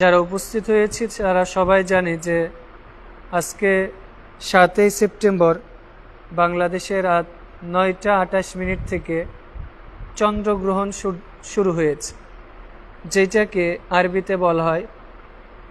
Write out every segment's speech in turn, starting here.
যারা উপস্থিত হয়েছি, তারা সবাই জানে যে আজকে সাতই সেপ্টেম্বর বাংলাদেশের রাত নয়টা আঠাশ মিনিট থেকে চন্দ্রগ্রহণ শুরু হয়েছে, যেটাকে আরবিতে বলা হয়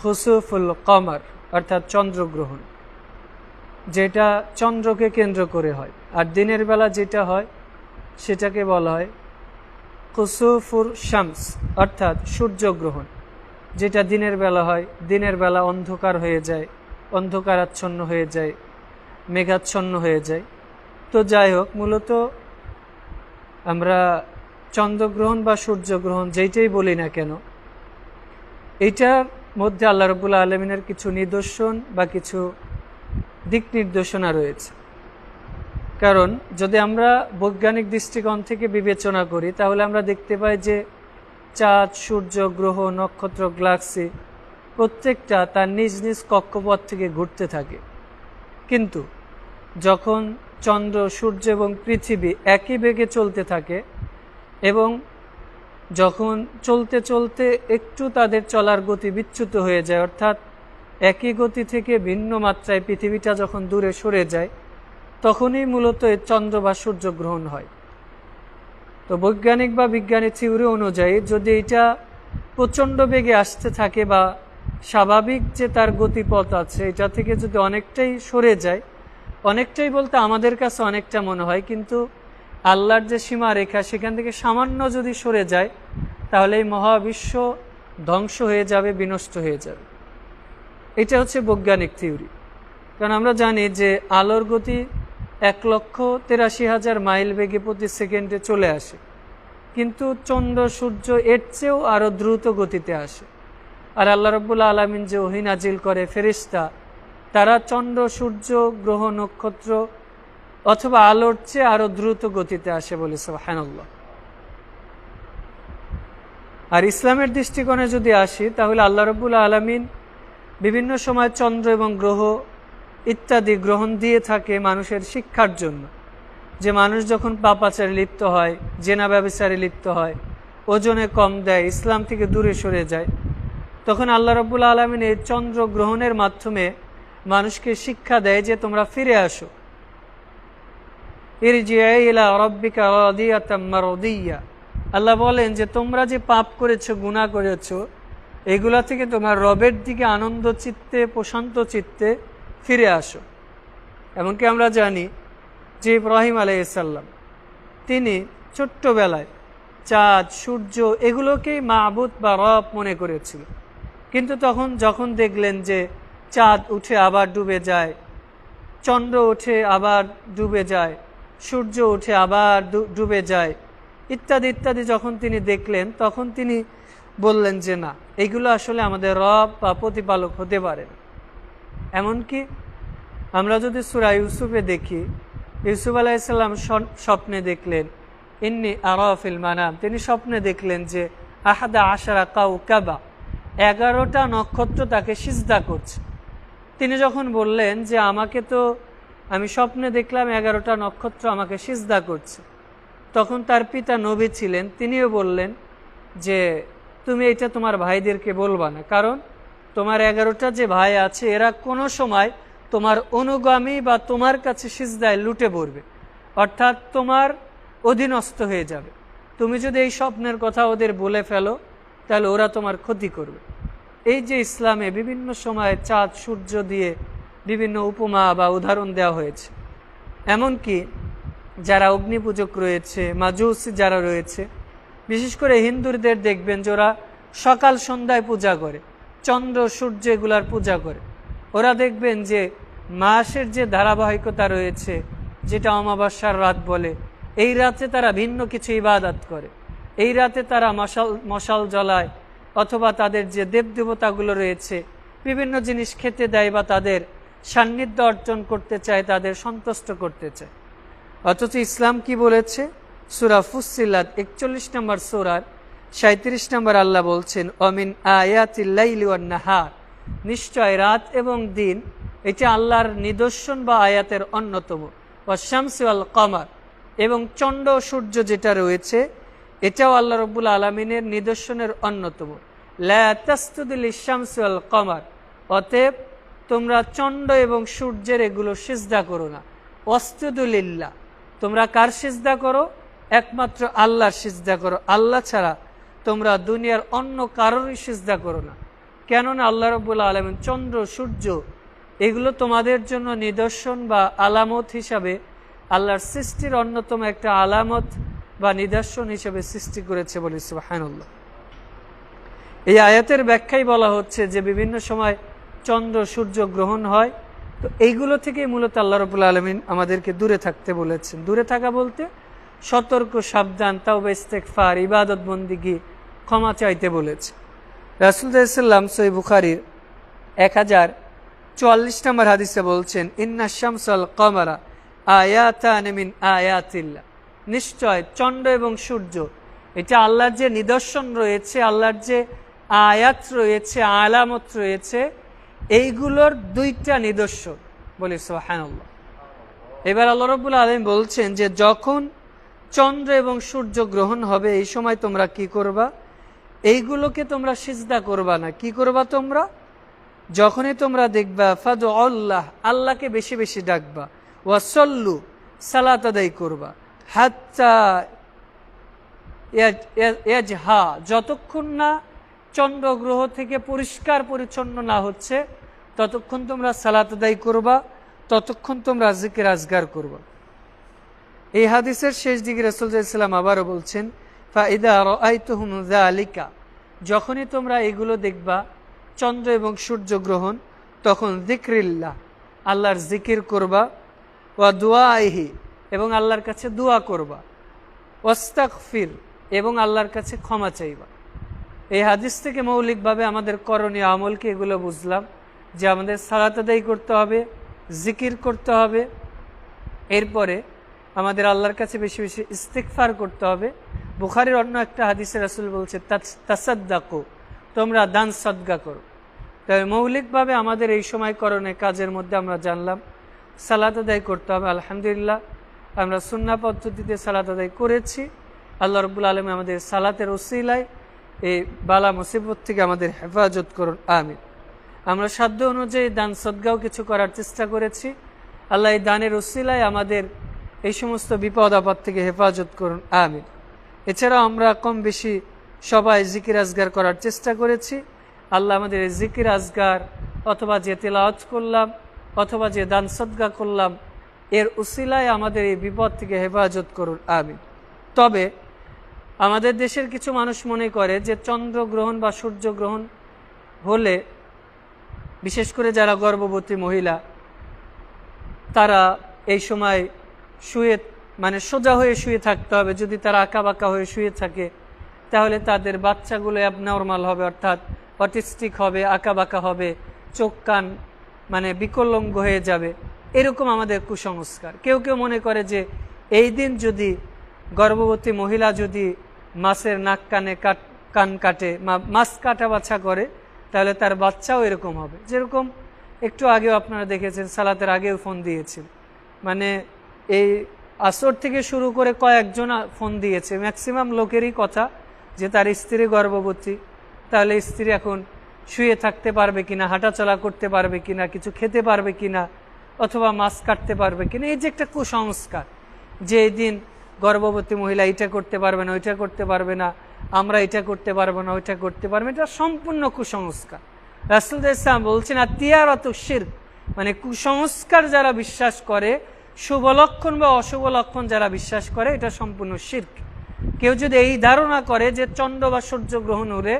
হুসুফুল কমার, অর্থাৎ চন্দ্রগ্রহণ, যেটা চন্দ্রকে কেন্দ্র করে হয়। আর দিনের বেলা যেটা হয়, সেটাকে বলা হয় কুসুফুর শামস, অর্থাৎ সূর্যগ্রহণ। যেটা দিনের বেলা হয়, দিনের বেলা অন্ধকার হয়ে যায়, অন্ধকারাচ্ছন্ন হয়ে যায়, মেঘাচ্ছন্ন হয়ে যায়। তো যাই হোক, মূলত আমরা চন্দ্রগ্রহণ বা সূর্যগ্রহণ যেইটাই বলি না কেন, এইটার মধ্যে আল্লাহ রবুল্লা আলমিনের কিছু নিদর্শন বা কিছু দিক নির্দেশনা রয়েছে। কারণ যদি আমরা বৈজ্ঞানিক দৃষ্টিকোণ থেকে বিবেচনা করি, তাহলে আমরা দেখতে পাই যে চাঁদ, সূর্য, গ্রহ, নক্ষত্র গ্লাক্সি প্রত্যেকটা তার নিজ নিজ কক্ষপথ থেকে ঘুরতে থাকে। কিন্তু যখন চন্দ্র, সূর্য এবং পৃথিবী একই বেগে চলতে থাকে এবং যখন চলতে চলতে একটু তাদের চলার গতি বিচ্যুত হয়ে যায়, অর্থাৎ একই গতি থেকে ভিন্ন মাত্রায় পৃথিবীটা যখন দূরে সরে যায়, তখনই মূলত চন্দ্র বা সূর্য গ্রহণ হয়। তো বৈজ্ঞানিক বা বিজ্ঞানী থিওরি অনুযায়ী যদি এটা প্রচণ্ড বেগে আসতে থাকে বা স্বাভাবিক যে তার গতিপথ আছে, এটা থেকে যদি অনেকটাই সরে যায়, অনেকটাই বলতে আমাদের কাছে অনেকটা মনে হয়, কিন্তু আল্লাহর যে সীমা রেখা সেখান থেকে সামান্য যদি সরে যায়, তাহলে এই মহাবিশ্ব ধ্বংস হয়ে যাবে, বিনষ্ট হয়ে যাবে। এটা হচ্ছে বৈজ্ঞানিক থিওরি। কারণ আমরা জানি যে আলোর গতি এক লক্ষ তেরাশি হাজার মাইল বেগে প্রতি সেকেন্ডে চলে আসে। কিন্তু চন্দ্র, সূর্য এর চেয়েও আরও দ্রুত গতিতে আসে। আর আল্লাহ রব্বুল্লা আলমিন যে ওহিনাজিল করে ফেরিস্তা তারা চন্দ্র, সূর্য, গ্রহ, নক্ষত্র অথবা আলোর চেয়ে আরও দ্রুত গতিতে আসে বলে হানাল্লাহ আর ইসলামের দৃষ্টিকোণে যদি আসি, তাহলে আল্লাহ রব্বুল্লা আলমিন বিভিন্ন সময় চন্দ্র এবং গ্রহ ইত্যাদি গ্রহণ দিয়ে থাকে মানুষের শিক্ষার জন্য। যে মানুষ যখন পাপাচারে লিপ্ত হয়, জেনা ব্যবসারে লিপ্ত হয়, ওজনে কম দেয়, ইসলাম থেকে দূরে সরে যায়, তখন আল্লাহ রব্বুল আলমিন এই চন্দ্র গ্রহণের মাধ্যমে মানুষকে শিক্ষা দেয় যে তোমরা ফিরে আসো। ইরজিয়া রব্বিকা আল্লাহ বলেন যে তোমরা যে পাপ করেছ, গুনাহ করেছ, এগুলা থেকে তোমার রবের দিকে আনন্দ চিত্তে, প্রশান্ত চিত্তে ফিরে আসো এমনকি আমরা জানি যে ইব্রাহিম আলাইসাল্লাম তিনি ছোট্টবেলায় চাঁদ, সূর্য এগুলোকেই মাহবুদ বা রব মনে করেছিল কিন্তু তখন যখন দেখলেন যে চাঁদ উঠে আবার ডুবে যায়, চন্দ্র উঠে আবার ডুবে যায়, সূর্য উঠে আবার ডুবে যায়, ইত্যাদি ইত্যাদি যখন তিনি দেখলেন, তখন তিনি বললেন যে না, এগুলো আসলে আমাদের রব বা প্রতিপালক হতে পারে না। এমনকি আমরা যদি সুরা ইউসুফে দেখি, ইউসুফ আলাইসাল্লাম স্বপ্নে দেখলেন, ইন্নি আরফিল মানাম। তিনি স্বপ্নে দেখলেন যে, আহাদা আশারা কাউ কাবা এগারোটা নক্ষত্র তাকে সিজদা করছে। তিনি যখন বললেন যে, আমাকে তো, আমি স্বপ্নে দেখলাম এগারোটা নক্ষত্র আমাকে সিজদা করছে। তখন তার পিতা নবী ছিলেন। তিনিও বললেন যে, তুমি এটা তোমার ভাইদেরকে বলবা না। কারণ তোমার এগারোটা যে ভাই আছে, এরা কোনো সময় তোমার অনুগামী বা তোমার কাছে সিজদায় লুটে পড়বে। অর্থাৎ তোমার অধীনস্থ হয়ে যাবে। তুমি যদি এই স্বপ্নের কথা ওদের বলে ফেলো, তাহলে ওরা তোমার ক্ষতি করবে। এই যে ইসলামে বিভিন্ন সময় চাঁদ, সূর্য দিয়ে বিভিন্ন উপমা বা উদাহরণ দেওয়া হয়েছে। এমনকি যারা অগ্নিপূজক রয়েছে, মাজুস যারা রয়েছে, বিশেষ করে হিন্দুদের দেখবেন যে ওরা সকাল সন্ধ্যায় পূজা করে। চন্দ্র সূর্য এগুলার পূজা করে। ওরা দেখবেন যে মাসের যে ধারাবাহিকতা রয়েছে, যেটা অমাবস্যার রাত বলে, এই রাতে তারা ভিন্ন কিছু ইবাদত করে। এই রাতে তারা মশাল মশাল জ্বলায়, অথবা তাদের যে দেবদেবতাগুলো রয়েছে, বিভিন্ন জিনিস খেতে দেয় বা তাদের সান্নিধ্য অর্জন করতে চায়, তাদের সন্তুষ্ট করতে চায়। অথচ ইসলাম কি বলেছে? সুরা ফুসিলাত একচল্লিশ নম্বর সুরার সাঁত্রিশ নম্বর আল্লাহ বলছেন, অমিন আয়াতিল্লাহার নিশ্চয় রাত এবং দিন, এটা আল্লাহর নিদর্শন বা আয়াতের অন্যতম। শামসি আল কমার। এবং চন্ড সূর্য যেটা রয়েছে, এটাও আল্লাহ রব্বুল আলমিনের নিদর্শনের অন্যতম। লাস্তুদুল ইসামসুল কমার। অতএব, তোমরা চণ্ড এবং সূর্যের এগুলো সিজদা করো না। অস্তুদুলিল্লাহ তোমরা কার সিজদা করো? একমাত্র আল্লাহর সিজদা করো। আল্লাহ ছাড়া তোমরা দুনিয়ার অন্য কারোরই সিজদা করো না। কেননা আল্লাহ রব্বুল আলমিন চন্দ্র, সূর্য, এগুলো তোমাদের জন্য নিদর্শন বা আলামত হিসাবে আল্লাহর সৃষ্টির অন্যতম একটা আলামত বা নিদর্শন হিসেবে সৃষ্টি করেছে বলে সুবাহানুল্লাহ। এই আয়াতের ব্যাখ্যাই বলা হচ্ছে যে বিভিন্ন সময় চন্দ্র, সূর্য গ্রহণ হয়। তো এইগুলো থেকেই মূলত আল্লাহ রবুল্লা আলমিন আমাদেরকে দূরে থাকতে বলেছেন। দূরে থাকা বলতে সতর্ক, সাবধান তাও ইস্তেকফার ইবাদত বন্দিগি ক্ষমা চাইতে বলেছে। রাসুলসাল্লাম সই বুখারির এক হাজার চুয়াল্লিশ নম্বর হাদিসে বলছেন, ইন্না শামসাল কমারা আয়াতানমিন আয়াতিল্লা নিশ্চয় চন্দ্র এবং সূর্য, এটা আল্লাহর যে নিদর্শন রয়েছে, আল্লাহর যে আয়াত রয়েছে, আলামত রয়েছে, এইগুলোর দুইটা নিদর্শন। বলি সোহানুল্লাহ এবার আল্লাহ রবুল আলম বলছেন যে, যখন চন্দ্র এবং সূর্য গ্রহণ হবে, এই সময় তোমরা কি করবা? এইগুলোকে তোমরা সিজদা করবা না। কি করবা তোমরা? যখনই তোমরা দেখবা, ফাদ আল্লাহ, আল্লাহকে বেশি বেশি ডাকবা। ওয়াসল্লু সালাত আদায় করবা। হাত্তা হা যতক্ষণ না চন্দ্রগ্রহ থেকে পরিষ্কার পরিচ্ছন্ন না হচ্ছে, ততক্ষণ তোমরা সালাত আদায় করবা, ততক্ষণ তোমরা জিকির আজগার করবা। এই হাদিসের শেষ দিকে রসুলাম আবারও বলছেন আলিকা যখনই তোমরা এগুলো দেখবা, চন্দ্র এবং সূর্য গ্রহণ, তখন জিক্রিল্লাহ আল্লাহর জিকির করবা, ওয়া দোয়া আইহি এবং আল্লাহর কাছে দোয়া করবা। ওস্তাকফির এবং আল্লাহর কাছে ক্ষমা চাইবা। এই হাদিস থেকে মৌলিকভাবে আমাদের করণীয় আমলকে এগুলো বুঝলাম, যে আমাদের সালাত করতে হবে জিকির করতে হবে, এরপরে আমাদের আল্লাহর কাছে বেশি বেশি ইস্তেকফার করতে হবে বুখারির অন্য একটা হাদিসে রাসুল বলছে তাসাদ্দাকো, তোমরা দান সদ্গা করো। তবে মৌলিকভাবে আমাদের এই সময় করণে কাজের মধ্যে আমরা জানলাম, সালাত আদায় করতে হবে, আলহামদুলিল্লাহ। আমরা সুন্না পদ্ধতিতে সালাত আদায় করেছি। আল্লাহ রবুল আলম আমাদের সালাতের ওসিলায় এই বালা মুসিবত থেকে আমাদের হেফাজত করুন আমি আমরা সাধ্য অনুযায়ী দান সদ্গাও কিছু করার চেষ্টা করেছি। আল্লাহ এই দানের ওসিলায় আমাদের এই সমস্ত বিপদ আপদ থেকে হেফাজত করুন, আমিন। এছাড়াও আমরা কম বেশি সবাই জিকির আজগার করার চেষ্টা করেছি। আল্লাহ আমাদের এই জিকির আজগার অথবা যে তেলাওয়াত করলাম অথবা যে দান সদ্গা করলাম, এর উসিলায় আমাদের এই বিপদ থেকে হেফাজত করুন আমি তবে আমাদের দেশের কিছু মানুষ মনে করে যে চন্দ্রগ্রহণ বা সূর্যগ্রহণ হলে, বিশেষ করে যারা গর্ভবতী মহিলা, তারা এই সময় শুয়ে মানে সোজা হয়ে শুয়ে থাকতে হবে, যদি তারা আঁকা বাঁকা হয়ে শুয়ে থাকে, তাহলে তাদের বাচ্চাগুলো অ্যাবনর্মাল হবে, অর্থাৎ অটিস্টিক হবে আঁকা বাঁকা হবে, চোখ, কান মানে বিকলঙ্গ হয়ে যাবে। এরকম আমাদের কুসংস্কার। কেউ কেউ মনে করে যে, এই দিন যদি গর্ভবতী মহিলা যদি মাছের নাক, কানে কাট, কান কাটে মাছ কাটা বাছা করে, তাহলে তার বাচ্চাও এরকম হবে। যেরকম একটু আগেও আপনারা দেখেছেন, সালাতের আগেও ফোন দিয়েছেন। মানে এই আসর থেকে শুরু করে কয়েকজন ফোন দিয়েছে। ম্যাক্সিমাম লোকেরই কথা যে তার স্ত্রী গর্ভবতী, তাহলে স্ত্রী এখন শুয়ে থাকতে পারবে কিনা, হাঁটাচলা করতে পারবে কিনা, কিছু খেতে পারবে কিনা, অথবা মাছ কাটতে পারবে কিনা। এই যে একটা কুসংস্কার, যে এই দিন গর্ভবতী মহিলা এটা করতে পারবে না, ওইটা করতে পারবে না, আমরা এটা করতে পারব না, ওইটা করতে পারব এটা সম্পূর্ণ কুসংস্কার। রাসুল ইসলাম বলছেন আর তিয়ারত শির মানে কুসংস্কার যারা বিশ্বাস করে শুভ লক্ষণ বা অশুভ লক্ষণ যারা বিশ্বাস করে, এটা সম্পূর্ণ শির্ক। কেউ যদি এই ধারণা করে যে চন্দ্র বা সূর্য গ্রহণ হলে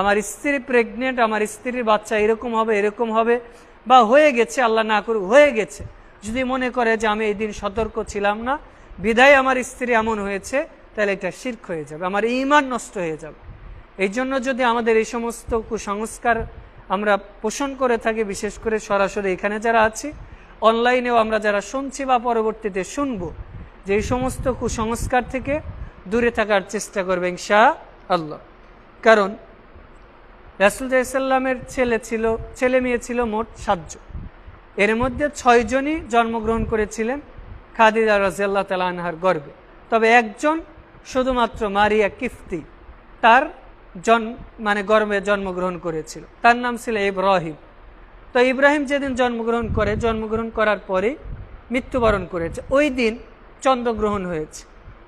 আমার স্ত্রী প্রেগনেন্ট আমার স্ত্রীর বাচ্চা এরকম হবে এরকম হবে, বা হয়ে গেছে, আল্লাহ না করুক, হয়ে গেছে। যদি মনে করে যে আমি এই দিন সতর্ক ছিলাম না, বিধায় আমার স্ত্রী এমন হয়েছে, তাহলে এটা শির্ক হয়ে যাবে, আমার ইমান নষ্ট হয়ে যাবে। এই জন্য যদি আমাদের এই সমস্ত কুসংস্কার আমরা পোষণ করে থাকি, বিশেষ করে সরাসরি এখানে যারা আছি অনলাইনেও আমরা যারা শুনছি বা পরবর্তীতে শুনব, যে এই সমস্ত কুসংস্কার থেকে দূরে থাকার চেষ্টা করবে শাহ আল্লাহ কারণ রাসুলসাল্লামের ছেলে ছিল, ছেলে মেয়ে ছিল মোট সাতজন। এর মধ্যে ছয়জনই জন্মগ্রহণ করেছিলেন খাদিজা রাজিয়াল্লাহ তালা আনহার গর্বে তবে একজন শুধুমাত্র মারিয়া কিফতি, তার জন মানে গর্বে জন্মগ্রহণ করেছিল। তার নাম ছিল ইব্রাহিম। তো ইব্রাহিম যেদিন জন্মগ্রহণ করে, জন্মগ্রহণ করার পরে মৃত্যুবরণ করেছে। ওই দিন চন্দ্রগ্রহণ হয়েছে।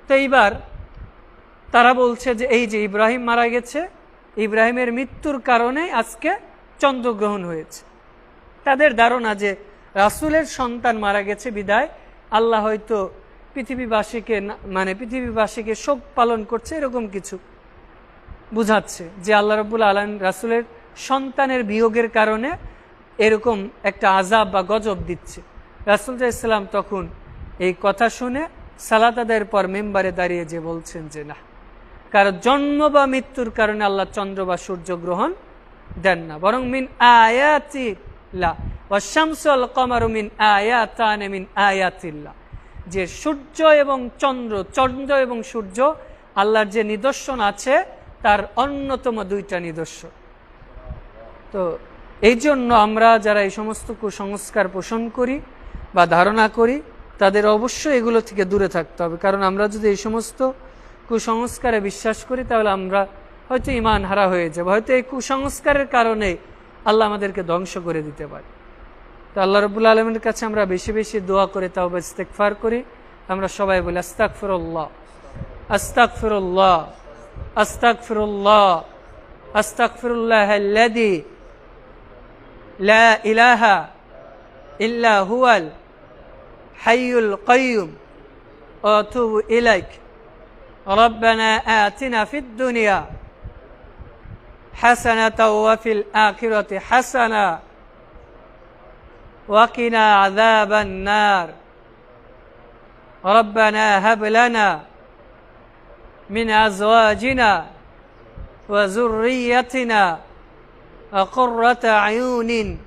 তো এইবার তারা বলছে যে, এই যে ইব্রাহিম মারা গেছে, ইব্রাহিমের মৃত্যুর কারণে আজকে চন্দ্রগ্রহণ হয়েছে। তাদের ধারণা যে রাসুলের সন্তান মারা গেছে বিদায়, আল্লাহ হয়তো পৃথিবীবাসীকে মানে পৃথিবীবাসীকে শোক পালন করছে, এরকম কিছু বুঝাচ্ছে যে আল্লাহ রবুল আলম রাসুলের সন্তানের বিয়োগের কারণে এরকম একটা আজাব বা গজব দিচ্ছে। রাসুল ইসলাম তখন এই কথা শুনে সালাত আদায়ের পর মেম্বারে দাঁড়িয়ে যে বলছেন যে, না কারণ জন্ম বা মৃত্যুর কারণে আল্লাহ চন্দ্র বা সূর্য গ্রহণ দেন না। বরং মিন মিন মিন আয়াতিল্লাহ। যে সূর্য এবং চন্দ্র চন্দ্র এবং সূর্য আল্লাহর যে নিদর্শন আছে, তার অন্যতম দুইটা নিদর্শন। তো এই জন্য আমরা যারা এই সমস্ত কুসংস্কার পোষণ করি বা ধারণা করি, তাদের অবশ্যই এগুলো থেকে দূরে থাকতে হবে। কারণ আমরা যদি এই সমস্ত কুসংস্কারে বিশ্বাস করি, তাহলে আমরা হয়তো ইমান হারা হয়ে যাব। হয়তো এই কুসংস্কারের কারণে আল্লাহ আমাদেরকে ধ্বংস করে দিতে পারে। তো আল্লাহ রবুল্লা আলমের কাছে আমরা বেশি বেশি দোয়া করে তাও ইস্তেকফার করি। আমরা সবাই বলি আস্তাক ফিরল্লাহ আস্তাক ফিরল্লাহ আস্তাক ফিরল্লাহ আস্তাক ফিরুল্লাহ لا إله إلا هو الحي القيوم. وأتوب إليك. ربنا آتنا في الدنيا حسنة وفي الآخرة حسنة وقنا عذاب النار. ربنا هب لنا من أزواجنا وذريتنا قرة عيون.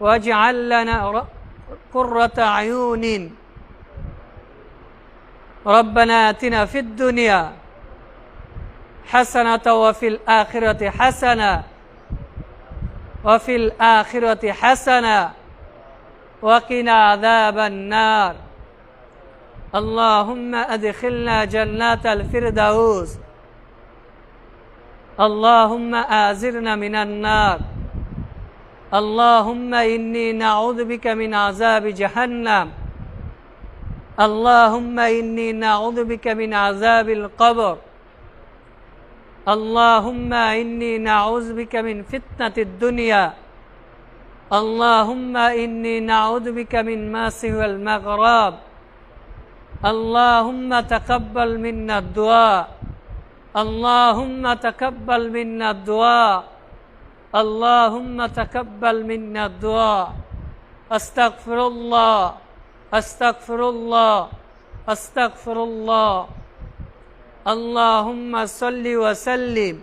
واجعل لنا قرة عيون. ربنا آتنا في الدنيا حسنة وفي الآخرة حسنة وفي الآخرة حسنة وقنا عذاب النار. اللهم أدخلنا جنات الفردوس. اللهم آزرنا من النار. اللهم إني نعوذ بك من عذاب جهنم. اللهم إني نعوذ بك من عذاب القبر. اللهم إني نعوذ بك من فتنة الدنيا. اللهم إني نعوذ بك من ماسه والمغرب اللهم تقبل منا الدعاء. اللهم تقبل منا الدعاء. اللهم تقبل منا الدعاء. أستغفر الله. أستغفر الله. أستغفر الله. اللهم صل وسلم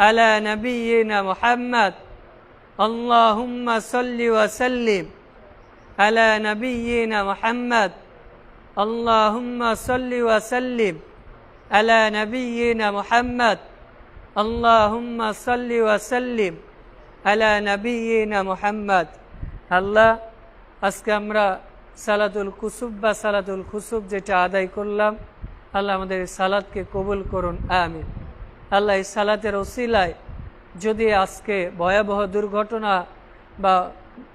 على نبينا محمد. اللهم صل وسلم على نبينا محمد. اللهم صل وسلم على نبينا محمد اللهم صل وسلم على نبينا محمد আল্লাহ আজকে আমরা সালাতুল কুসুব বা সালাতুল খুসুব যেটা আদায় করলাম আল্লাহ আমাদের এই সালাদকে কবুল করুন আমিন আল্লাহ এই সালাতের ওসিলায় যদি আজকে ভয়াবহ দুর্ঘটনা বা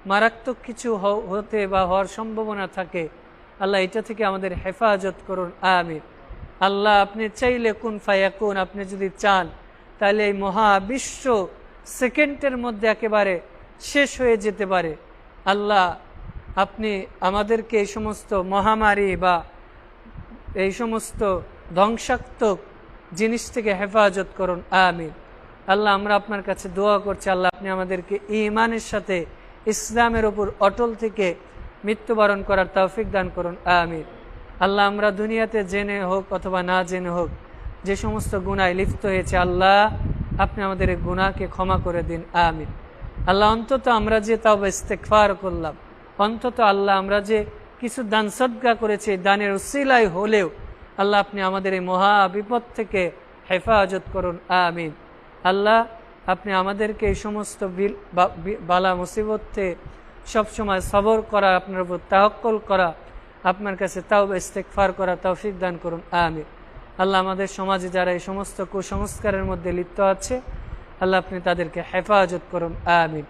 মারাত্মক কিছু হ- হতে বা হওয়ার সম্ভাবনা থাকে আল্লাহ এটা থেকে আমাদের হেফাজত করুন আমিন আল্লাহ, আপনি চাইলে কোন ফায়াকুন, আপনি যদি চান, তাহলে এই মহাবিশ্ব সেকেন্ডের মধ্যে একেবারে শেষ হয়ে যেতে পারে। আল্লাহ, আপনি আমাদেরকে এই সমস্ত মহামারী বা এই সমস্ত ধ্বংসাত্মক জিনিস থেকে হেফাজত করুন। আমিন। আল্লাহ, আমরা আপনার কাছে দোয়া করছি। আল্লাহ, আপনি আমাদেরকে ইমানের সাথে ইসলামের ওপর অটল থেকে মৃত্যুবরণ করার তৌফিক দান করুন। আমিন। আল্লাহ, আমরা দুনিয়াতে জেনে হোক অথবা না জেনে হোক, যে সমস্ত গুণায় লিপ্ত হয়েছে আল্লাহ, আপনি আমাদের এই গুণাকে ক্ষমা করে দিন। আমিন। আল্লাহ, অন্তত আমরা যে তাও ইস্তেকফার করলাম, অন্তত আল্লাহ, আমরা যে কিছু দান সদ্গা করেছি দানের উসিলাই হলেও আল্লাহ, আপনি আমাদের এই মহা বিপদ থেকে হেফাজত করুন। আমিন। আল্লাহ, আপনি আমাদেরকে এই সমস্ত বিল বালা মুসিবতে সবসময় সবর করা, আপনার উপর তাহক্কল করা আপনার কাছে তাও ইস্তেকফার করা তৌফিক দান করুন। আমির আল্লাহ আমাদের সমাজে যারা এই সমস্ত কুসংস্কারের মধ্যে লিপ্ত আছে, আল্লাহ আপনি তাদেরকে হেফাজত করুন। আমিন।